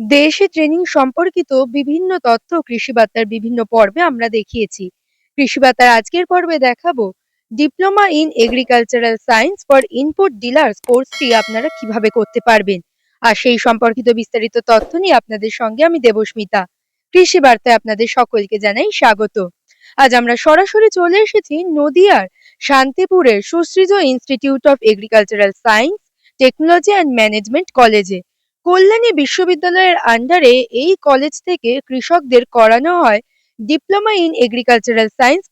দেশে ট্রেনিং সম্পর্কিত বিভিন্ন তথ্য কৃষি বার্তার বিভিন্ন পর্বে আমরা দেখিয়েছি। কৃষি বার্তার আজকের পর্বে দেখাবো diploma in agricultural science for input dealers কোর্সটি আপনারা কীভাবে করতে পারবেন। আর সেই সম্পর্কিত বিস্তারিত তথ্য নিয়ে আপনাদের সঙ্গে আমি দেবস্মিতা কৃষি বার্তায় আপনাদের সকলকে জানাই স্বাগত। আজ আমরা সরাসরি চলে এসেছি নদিয়ার শান্তিপুরের সুশ্রীজ institute of agricultural science technology and management কলেজে কল্যাণী বিশ্ববিদ্যালয়ের আন্ডারে এই কলেজ থেকে কৃষকদের করানো হয় diploma in agricultural science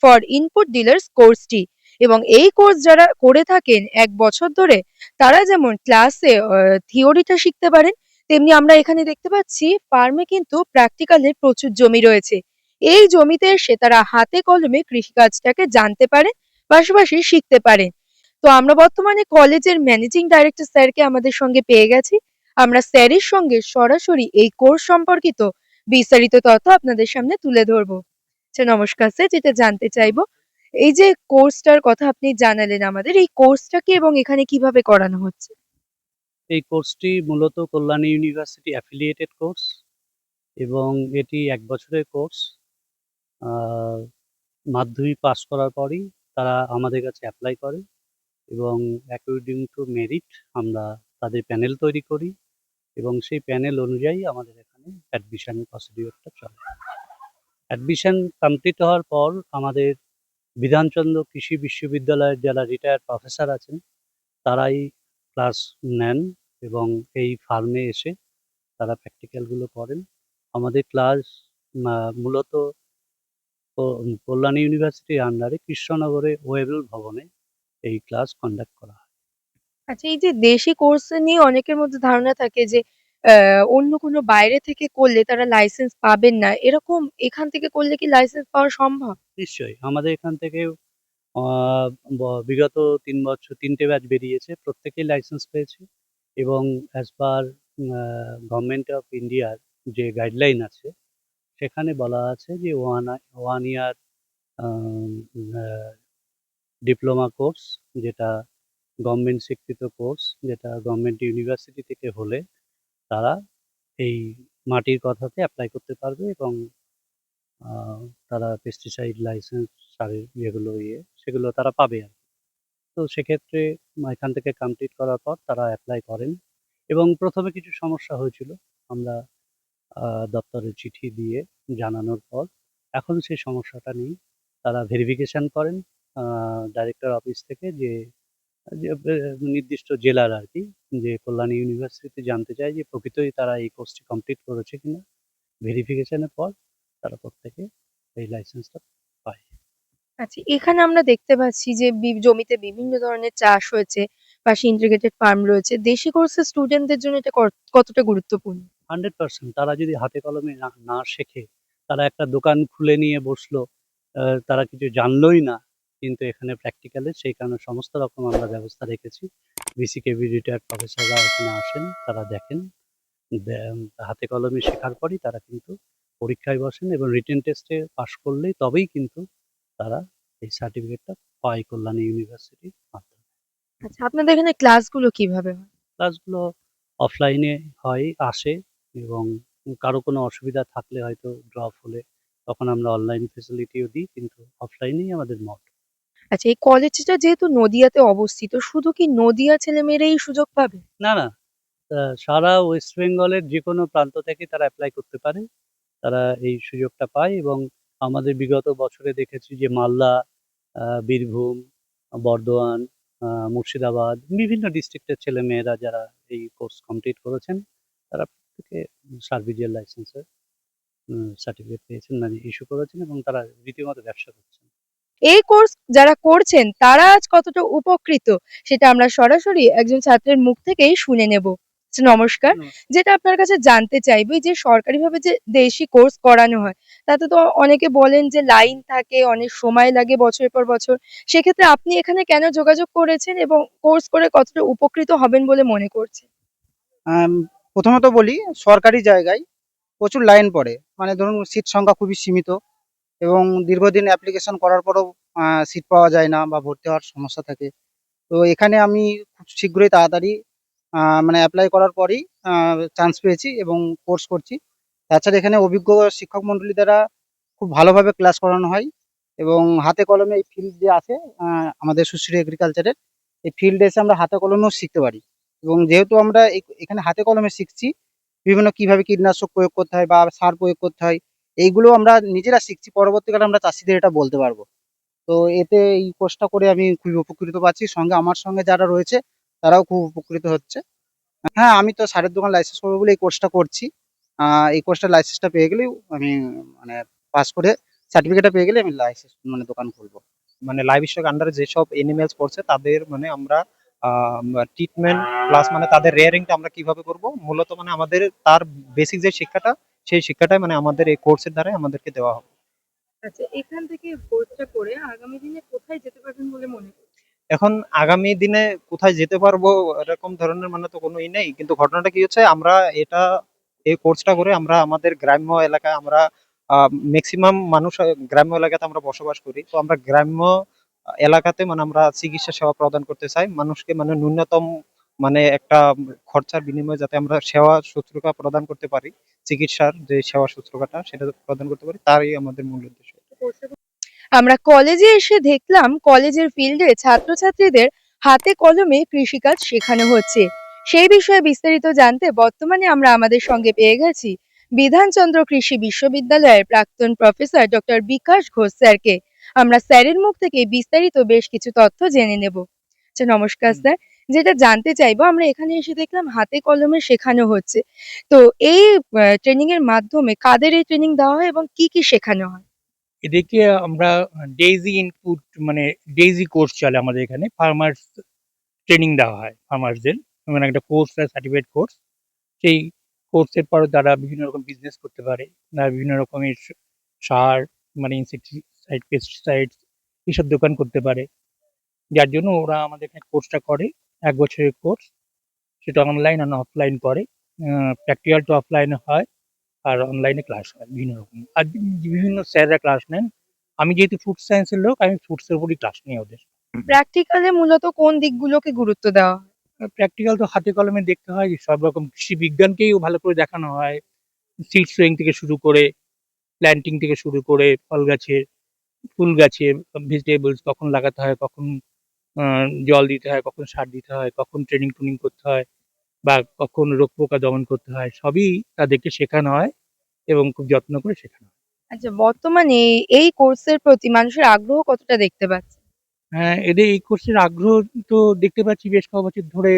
for input dealers কোর্সটি এবং এই কোর্স যারা করে থাকেন এক বছর ধরে, তারা যেমন ক্লাসে থিওরিটা শিখতে পারেন, তেমনি আমরা এখানে দেখতে পাচ্ছি ফার্মে কিন্তু প্র্যাকটিক্যালের প্রচুর জমি রয়েছে। এই জমিতে এসে তারা হাতে কলমে কৃষিকাজটাকে জানতে পারেন, পাশাপাশি শিখতে পারেন। তো আমরা বর্তমানে কলেজের ম্যানেজিং ডাইরেক্টর স্যারকে আমাদের সঙ্গে পেয়ে গেছি। আমরা স্যারের সঙ্গে সরাসরি এই কোর্স সম্পর্কিত বিস্তারিত তথ্য আপনাদের সামনে তুলে ধরবো। আচ্ছা নমস্কার স্যার, যেটা জানতে চাইব, এই যে কোর্সটার কথা আপনি জানালেন আমাদের, এই কোর্সটা কি এবং এখানে কীভাবে করানো হচ্ছে? এই কোর্সটি মূলত কল্যাণী ইউনিভার্সিটি অ্যাফিলিয়েটেড কোর্স এবং এটি এক বছরের কোর্স। মাধ্যমিক পাস করার পরই তারা আমাদের কাছে অ্যাপ্লাই করে এবং অ্যাকর্ডিং টু মেরিট আমরা তাদের প্যানেল তৈরি করি। এবং সেই প্যানেল অনুযায়ী আমাদের এখানে অ্যাডমিশন প্রসিডিওরটা চলে। অ্যাডমিশন কমপ্লিট হওয়ার পর আমাদের বিধানচন্দ্র কৃষি বিশ্ববিদ্যালয়ের যারা রিটায়ার্ড প্রফেসর আছেন, তারাই ক্লাস নেন এবং এই ফার্মে এসে তারা প্র্যাকটিক্যালগুলো করেন। আমাদের ক্লাস মূলত কল্যাণী ইউনিভার্সিটির আন্ডারে কৃষ্ণনগরে ওয়েবল ভবনে এই ক্লাস কন্ডাক্ট করা হয়। আচ্ছা এই যে দেশি কোর্স নিয়ে অনেকের মধ্যে ধারণা থাকে যে অন্য কোনো বাইরে থেকে করলে তারা লাইসেন্স পাবেন না এরকম এখান থেকে করলে কি লাইসেন্স পাওয়া সম্ভব? নিশ্চয়ই। আমাদের এখান থেকে আহ, ব- বিগত তিন বছর তিনটে ব্যাচ বেরিয়েছে প্রত্যেকেই লাইসেন্স পেয়েছে এবং অ্যাজ পার গভর্নমেন্ট অফ ইন্ডিয়ার যে গাইডলাইন আছে সেখানে বলা আছে যে one one year diploma course যেটা গভর্নমেন্ট স্বীকৃত কোর্স যেটা গভর্নমেন্ট ইউনিভার্সিটি থেকে হলে তারা এই মাটির কথাতে অ্যাপ্লাই করতে পারবে এবং তারা পেস্টিসাইড লাইসেন্স সারের যেগুলো ইয়ে সেগুলো তারা পাবে আর তো সেক্ষেত্রে এখান থেকে কমপ্লিট করার পর তারা অ্যাপ্লাই করেন এবং প্রথমে কিছু সমস্যা হয়েছিল। আমরা আহ, দপ্তরে চিঠি দিয়ে জানানোর পর এখন সেই সমস্যাটা নেই। তারা ভেরিফিকেশন করেন ডাইরেক্টর অফিস থেকে যে নির্দিষ্ট জেলার আর কি যে কল্যাণী ইউনিভার্সিটি জানতে চায় যে প্রকৃতই তারা এই কোর্সটি কমপ্লিট করেছে কিনা ভেরিফিকেশনের পর তারা প্রত্যেকে এই লাইসেন্সটা পায়। আচ্ছা এখানে আমরা দেখতে পাচ্ছি যে জমিতে বিভিন্ন ধরনের চাষ হয়েছে পাশে ইন্টিগ্রেটেড ফার্ম রয়েছে। দেশি কোর্সের স্টুডেন্টদের জন্য এটা কত- কতটা গুরুত্বপূর্ণ? Hundred percent. তারা যদি হাতে কলমে না শেখে তারা একটা দোকান খুলে নিয়ে বসল তারা কিছু জানলোই না কিন্তু এখানে প্র্যাকটিক্যালে সেই কারণে সমস্ত রকম আমরা ব্যবস্থা রেখেছি। বিসিকেবি রিটায়ার্ড প্রফেসররা এখানে আসেন তারা দেখেন। হাতে কলমে শেখার পরই তারা কিন্তু পরীক্ষায় বসেন এবং রিটেন টেস্টে পাশ করলেই তবেই কিন্তু তারা এই সার্টিফিকেটটা পায় কল্যাণী ইউনিভার্সিটির মাধ্যমে। আচ্ছা আপনাদের এখানে ক্লাসগুলো কীভাবে হয়? ক্লাসগুলো অফলাইনে হয় আসে এবং কারও কোনো অসুবিধা থাকলে হয়তো ড্রপ হলে তখন আমরা অনলাইন ফেসিলিটিও দিই কিন্তু অফলাইনেই আমাদের মত আচ্ছা এই কলেজটা যেহেতু নদিয়াতে অবস্থিত, শুধু কি নদিয়া ছেলেমেয়েরাই এই সুযোগ পাবে? না না। সারা ওয়েস্ট বেঙ্গলের যে কোনো প্রান্ত থেকে তারা অ্যাপ্লাই করতে পারে। তারা এই সুযোগটা পায় এবং আমাদের বিগত বছরে দেখেছি যে মালদা বীরভূম, বর্ধমান মুর্শিদাবাদ, বিভিন্ন ডিস্ট্রিক্টের ছেলে মেয়েরা যারা এই কোর্স কমপ্লিট করেছেন, তারা প্রত্যেকে সার্ভিজিয়াল লাইসেন্সের সার্টিফিকেট পেয়েছেন মানে ইস্যু করেছেন এবং তারা রীতিমতো ব্যবসা করছেন। এই কোর্স যারা করছেন তারা আজ কতটা উপকৃত সেটা আমরা সরাসরি একজন ছাত্রের মুখ থেকেই শুনে নেব। নমস্কার। যেটা আপনার কাছে জানতে চাইব যে সরকারিভাবে যে দেশি কোর্স করানো হয় তাতে তো অনেকে বলেন যে লাইন থাকে অনেক সময় লাগে বছরের পর বছর। সেক্ষেত্রে আপনি এখানে কেন যোগাযোগ করেছেন এবং কোর্স করে কতটা উপকৃত হবেন বলে মনে করছেন? প্রথমত বলি সরকারি জায়গায় প্রচুর লাইন পড়ে। মানে ধরুন সিট সংখ্যা খুবই সীমিত। এবং দীর্ঘদিন অ্যাপ্লিকেশন করার পরও সিট পাওয়া যায় না বা ভর্তি হওয়ার সমস্যা থাকে। তো এখানে আমি খুব শীঘ্রই তাড়াতাড়ি মানে অ্যাপ্লাই করার পরই চান্স পেয়েছি এবং কোর্স করছি। তাছাড়া এখানে অভিজ্ঞ শিক্ষক মণ্ডলী দ্বারা খুব ভালোভাবে ক্লাস করানো হয় এবং হাতে কলমে এই ফিল্ড যে আছে আমাদের সুশ্রী এগ্রিকালচারের এই ফিল্ডে এসে আমরা হাতে কলমেও শিখতে পারি। এবং যেহেতু আমরা এখানে হাতে কলমে শিখছি, বিভিন্ন কীভাবে কীটনাশক প্রয়োগ করতে হয় বা সার প্রয়োগ করতে হয় এইগুলো আমরা নিজেরা শিখছি, পরবর্তীকালে আমরা চাষিদের এটা বলতে পারব। তো এতে এই কোর্সটা করে আমি খুবই উপকৃত পাচ্ছি। সঙ্গে আমার সঙ্গে যারা রয়েছে, তারাও খুব উপকৃত হচ্ছে। হ্যাঁ আমি তো সারের দোকান লাইসেন্স করব বলে এই কোর্সটা করছি। এই কোর্সটা লাইসেন্সটা পেয়ে গেলেই আমি মানে পাস করে সার্টিফিকেটটা পেয়ে গেলে আমি লাইসেন্স মানে দোকান খুলবো। মানে লাইভ স্টক আন্ডারে যেসব এনিমেলস পড়ছে, তাদের মানে আমরা ট্রিটমেন্ট প্লাস মানে তাদের রেয়ারিংটা আমরা কীভাবে করব? মূলত মানে আমাদের, তার বেসিক যে শিক্ষাটা সেই শিক্ষাটাই মানে আমাদের এই কোর্সের দ্বারাই আমাদেরকে দেওয়া হবে। আচ্ছা এখান থেকে কোর্সটা করে আগামী দিনে কোথায় যেতে পারবেন বলে মনে করছেন? এখন আগামী দিনে কোথায় যেতে পারব এরকম ধরনের মানে তো কোনো ই নেই কিন্তু ঘটনাটা কি হচ্ছে আমরা এটা এই কোর্সটা করে আমরা আমাদের গ্রাম্য এলাকায় আমরা ম্যাক্সিমাম মানুষ গ্রাম্য এলাকাতে আমরা বসবাস করি। তো আমরা গ্রাম্য এলাকাতে মানে আমরা চিকিৎসা সেবা প্রদান করতে চাই। মানুষকে মানে ন্যূনতম মানে একটা খরচার বিনিময়ে যাতে আমরা সেবা শুশ্রূষা প্রদান করতে পারি। চিকিৎসার যে সেবা শুশ্রূষাটা সেটা প্রদান করতে পারি তারই আমাদের মূল উদ্দেশ্য। আমরা কলেজে এসে দেখলাম কলেজের ফিল্ডে ছাত্রছাত্রীদের হাতে কলমে কৃষিকাজ শেখানো হচ্ছে। সেই বিষয়ে বিস্তারিত জানতে বর্তমানে আমরা আমাদের সঙ্গে পেয়ে গেছি বিধানচন্দ্র কৃষি বিশ্ববিদ্যালয়ের প্রাক্তন প্রফেসর ডক্টর বিকাশ ঘোষ স্যারকে। আমরা স্যারের মুখ থেকে বিস্তারিত বেশ কিছু তথ্য জেনে নেব। আচ্ছা নমস্কার স্যার। যেটা জানতে চাইব, আমরা এখানে এসে দেখলাম হাতে কলমে শেখানো হচ্ছে। তো এই ট্রেনিং এর মাধ্যমে কাদের এই ট্রেনিং দেওয়া হয় এবং কি কি শেখানো হয়? এদেরকে আমরা ডেইজি ইনপুট মানে ডেইজি কোর্স চলে আমাদের এখানে। ফার্মার্স ট্রেনিং দেওয়া হয় ফার্মার্সদের মানে একটা কোর্স সার্টিফিকেট কোর্স সেই কোর্সের পরে তারা বিভিন্ন রকম বিজনেস করতে পারে। তারা বিভিন্ন রকমের সার মানে ইনসেকটিসাইড পেস্টিসাইড এইসব দোকান করতে পারে। যার জন্য ওরা আমাদের এখানে কোর্সটা করে। এক বছরের কোর্স সেটা অনলাইন আর অফলাইন করে। প্র্যাকটিক্যাল টু অফলাইনে হয় আর অনলাইনে ক্লাস হয় বিভিন্ন রকম। আর বিভিন্ন স্যাররা ক্লাস নেন আমি যেহেতু ফুড সায়েন্সের লোক আমি ফুডসের উপরই ক্লাস নিই ওদের। প্র্যাকটিক্যালে মূলত কোন দিকগুলোকে গুরুত্ব দেওয়া প্র্যাকটিক্যাল তো হাতে কলমে দেখতে হয় সব রকম কৃষি বিজ্ঞানকেও ভালো করে দেখানো হয়। সিড সোয়িং থেকে শুরু করে প্ল্যান্টিং থেকে শুরু করে ফল গাছের ফুল গাছে ভেজিটেবলস কখন লাগাতে হয় কখন জল দিতে হয় কখন সার দিতে হয় কখন ট্রেনিং টুনিং করতে হয় বা কখন রোগ পোকা দমন করতে হয় সবই তাদেরকে শেখানো হয় এবং খুব যত্ন করে শেখানো হয়। আচ্ছা বর্তমানে এই কোর্সের প্রতি মানুষের আগ্রহ কতটা দেখতে পাচ্ছে হ্যাঁ এদের এই কোর্সের আগ্রহ তো দেখতে পাচ্ছি বেশ কয়েক বছর ধরে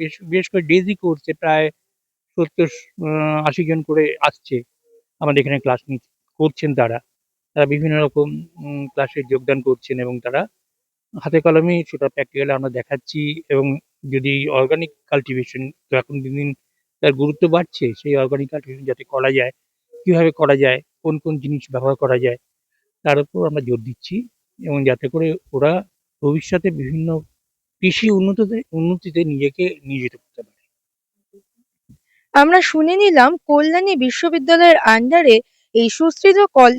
বেশ বেশ করে ডেজি কোর্সে প্রায় সত্তর আশি জন করে আসছে। আমাদের এখানে ক্লাস নি করছেন তারা। তারা বিভিন্ন রকম ক্লাসে যোগদান করছেন এবং তারা হাতে কলমে সেটা প্র্যাকটিক্যালি আমরা দেখাচ্ছি এবং যদি অর্গানিক কাল্টিভেশন তো এখন দিন দিন তার গুরুত্ব বাড়ছে, সেই অর্গানিক কাল্টিভেশন যাতে করা যায়, কীভাবে করা যায়, কোন কোন জিনিস ব্যবহার করা যায়, তার উপর আমরা জোর দিচ্ছি এবং যাতে করে ওরা ভবিষ্যতে বিভিন্ন কৃষি উন্নতিতে উন্নতিতে নিজেকে নিয়োজিত করতে পারে। আমরা শুনে নিলাম কল্যাণী বিশ্ববিদ্যালয়ের আন্ডারে এই কল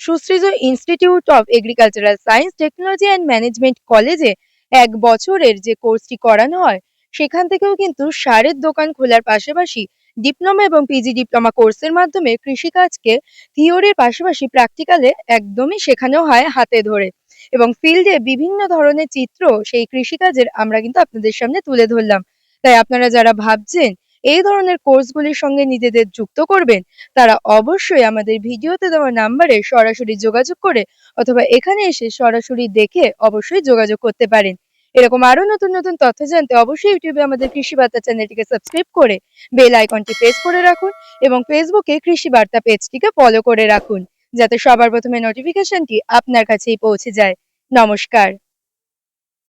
সুশ্রীজ institute of agricultural science technology and management কলেজে এক বছরের যে কোর্সটি করানো হয়, সেখান থেকেও কিন্তু সারের দোকান খোলার পাশাপাশি ডিপ্লোমা এবং পিজি ডিপ্লোমা কোর্সের মাধ্যমে কৃষিকাজকে থিওরির পাশাপাশি প্র্যাকটিক্যালে একদমই শেখানো হয় হাতে ধরে। এবং ফিল্ডে বিভিন্ন ধরনের চিত্র সেই কৃষিকাজের আমরা কিন্তু আপনাদের সামনে তুলে ধরলাম। তাই আপনারা যারা ভাবছেন এই ধরনের কোর্সগুলির সঙ্গে নিজেদের যুক্ত করবেন। তারা অবশ্যই আমাদের ভিডিওতে দেওয়া নাম্বারে সরাসরি যোগাযোগ করে অথবা এখানে এসে সরাসরি দেখে অবশ্যই যোগাযোগ করতে পারেন। এরকম আরও নতুন নতুন তথ্য জানতে অবশ্যই ইউটিউবে আমাদের কৃষি বার্তা চ্যানেলটিকে সাবস্ক্রাইব করে বেল আইকনটি প্রেস করে রাখুন এবং ফেসবুকে কৃষি বার্তা পেজটিকে ফলো করে রাখুন, যাতে সবার প্রথমে নোটিফিকেশনটি আপনার কাছেই পৌঁছে যায়। নমস্কার।